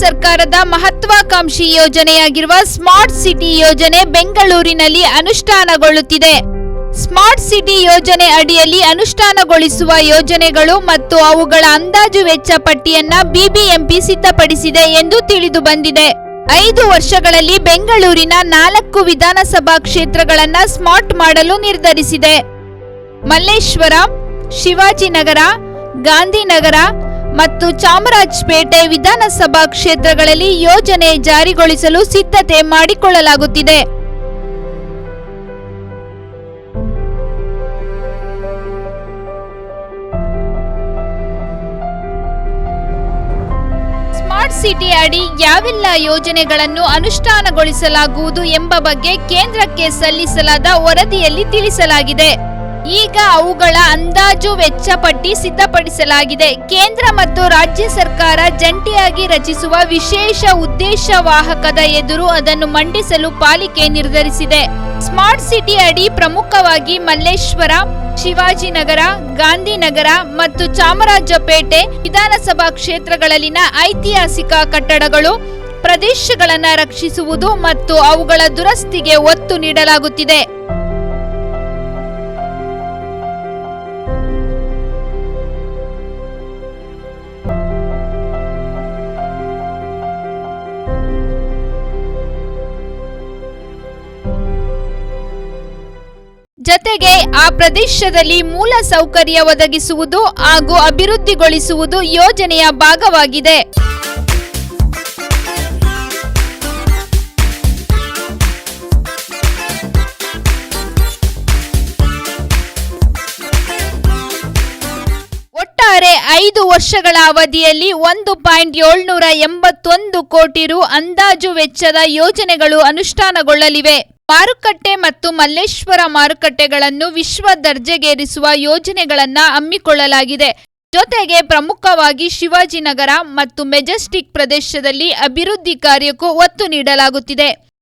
ಸರ್ಕಾರದ ಮಹತ್ವಾಕಾಂಕ್ಷಿ ಯೋಜನೆಯಾಗಿರುವ smart city ಯೋಜನೆ ಬೆಂಗಳೂರಿನಲ್ಲಿ ಅನುಷ್ಠಾನಗೊಳ್ಳುತ್ತಿದೆ. ಸ್ಮಾರ್ಟ್ ಸಿಟಿ ಯೋಜನೆ ಅಡಿಯಲ್ಲಿ ಅನುಷ್ಠಾನಗೊಳಿಸುವ ಯೋಜನೆಗಳು ಮತ್ತು ಅವುಗಳ ಅಂದಾಜು ವೆಚ್ಚ ಪಟ್ಟಿಯನ್ನ ಬಿಬಿಎಂಪಿ ಸಿದ್ಧಪಡಿಸಿದೆ ಎಂದು ತಿಳಿದು ಬಂದಿದೆ. ಐದು ವರ್ಷಗಳಲ್ಲಿ ಬೆಂಗಳೂರಿನ ನಾಲ್ಕು ವಿಧಾನಸಭಾ ಕ್ಷೇತ್ರಗಳನ್ನ ಸ್ಮಾರ್ಟ್ ಮಾಡಲು ನಿರ್ಧರಿಸಿದೆ. ಮಲ್ಲೇಶ್ವರ, ಶಿವಾಜಿನಗರ, ಗಾಂಧಿನಗರ ಮತ್ತು ಚಾಮರಾಜಪೇಟೆ ವಿಧಾನಸಭಾ ಕ್ಷೇತ್ರಗಳಲ್ಲಿ ಯೋಜನೆ ಜಾರಿಗೊಳಿಸಲು ಸಿದ್ಧತೆ ಮಾಡಿಕೊಳ್ಳಲಾಗುತ್ತಿದೆ. ಸ್ಮಾರ್ಟ್ ಸಿಟಿ ಅಡಿ ಯಾವೆಲ್ಲ ಯೋಜನೆಗಳನ್ನು ಅನುಷ್ಠಾನಗೊಳಿಸಲಾಗುವುದು ಎಂಬ ಬಗ್ಗೆ ಕೇಂದ್ರಕ್ಕೆ ಸಲ್ಲಿಸಲಾದ ವರದಿಯಲ್ಲಿ ತಿಳಿಸಲಾಗಿದೆ. ಈಗ ಅವುಗಳ ಅಂದಾಜು ವೆಚ್ಚ ಪಟ್ಟಿ ಸಿದ್ಧಪಡಿಸಲಾಗಿದೆ. ಕೇಂದ್ರ ಮತ್ತು ರಾಜ್ಯ ಸರ್ಕಾರ ಜಂಟಿಯಾಗಿ ರಚಿಸುವ ವಿಶೇಷ ಉದ್ದೇಶ ವಾಹಕದ ಎದುರು ಅದನ್ನು ಮಂಡಿಸಲು ಪಾಲಿಕೆ ನಿರ್ಧರಿಸಿದೆ. ಸ್ಮಾರ್ಟ್ ಸಿಟಿ ಅಡಿ ಪ್ರಮುಖವಾಗಿ ಮಲ್ಲೇಶ್ವರ, ಶಿವಾಜಿನಗರ, ಗಾಂಧಿನಗರ ಮತ್ತು ಚಾಮರಾಜಪೇಟೆ ವಿಧಾನಸಭಾ ಕ್ಷೇತ್ರಗಳಲ್ಲಿನ ಐತಿಹಾಸಿಕ ಕಟ್ಟಡಗಳು, ಪ್ರದೇಶಗಳನ್ನು ರಕ್ಷಿಸುವುದು ಮತ್ತು ಅವುಗಳ ದುರಸ್ತಿಗೆ ಒತ್ತು ನೀಡಲಾಗುತ್ತಿದೆ. ಜತೆಗೆ ಆ ಪ್ರದೇಶದಲ್ಲಿ ಮೂಲ ಸೌಕರ್ಯ ಒದಗಿಸುವುದು ಹಾಗೂ ಅಭಿವೃದ್ಧಿಗೊಳಿಸುವುದು ಯೋಜನೆಯ ಭಾಗವಾಗಿದೆ. ಒಟ್ಟಾರೆ ಐದು ವರ್ಷಗಳ ಅವಧಿಯಲ್ಲಿ ಒಂದು ಪಾಯಿಂಟ್ ಏಳ್ನೂರ ಎಂಬತ್ತೊಂದು ಕೋಟಿ ರು ಅಂದಾಜು ವೆಚ್ಚದ ಯೋಜನೆಗಳು ಅನುಷ್ಠಾನಗೊಳ್ಳಲಿವೆ. ಮಾರುಕಟ್ಟೆ ಮತ್ತು ಮಲ್ಲೇಶ್ವರ ಮಾರುಕಟ್ಟೆಗಳನ್ನು ವಿಶ್ವ ದರ್ಜೆಗೇರಿಸುವ ಯೋಜನೆಗಳನ್ನು ಹಮ್ಮಿಕೊಳ್ಳಲಾಗಿದೆ. ಜೊತೆಗೆ ಪ್ರಮುಖವಾಗಿ ಶಿವಾಜಿನಗರ ಮತ್ತು ಮೆಜೆಸ್ಟಿಕ್ ಪ್ರದೇಶದಲ್ಲಿ ಅಭಿವೃದ್ಧಿ ಕಾರ್ಯಕ್ಕೂ ಒತ್ತು ನೀಡಲಾಗುತ್ತಿದೆ.